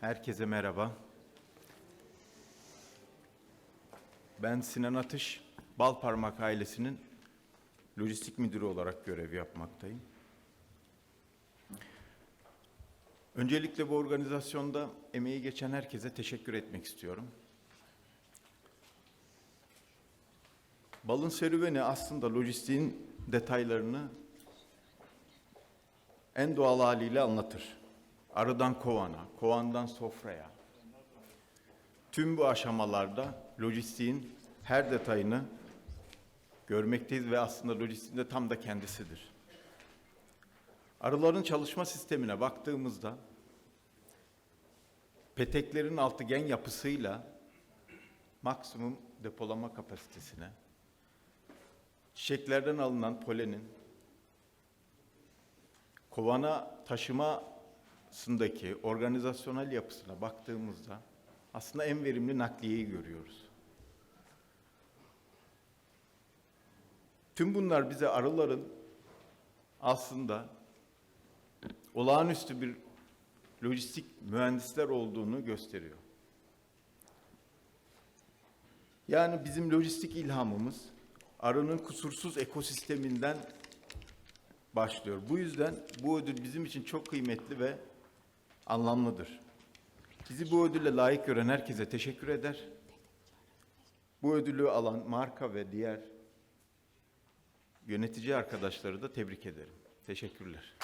Herkese merhaba. Ben Sinan Atış, Balparmak ailesinin lojistik müdürü olarak görev yapmaktayım. Öncelikle bu organizasyonda emeği geçen herkese teşekkür etmek istiyorum. Balın serüveni aslında lojistiğin detaylarını en doğal haliyle anlatır. Arıdan kovana, kovandan sofraya. Tüm bu aşamalarda lojistiğin her detayını görmekteyiz ve aslında lojistiğin de tam da kendisidir. Arıların çalışma sistemine baktığımızda peteklerin altıgen yapısıyla maksimum depolama kapasitesine, çiçeklerden alınan polenin kovana taşımasındaki organizasyonel yapısına baktığımızda aslında en verimli nakliyeyi görüyoruz. Tüm bunlar bize arıların aslında olağanüstü bir lojistik mühendisler olduğunu gösteriyor. Yani bizim lojistik ilhamımız arının kusursuz ekosisteminden başlıyor. Bu yüzden bu ödül bizim için çok kıymetli ve anlamlıdır. Bizi bu ödülle layık gören herkese teşekkür eder. Bu ödülü alan marka ve diğer yönetici arkadaşları da tebrik ederim. Teşekkürler.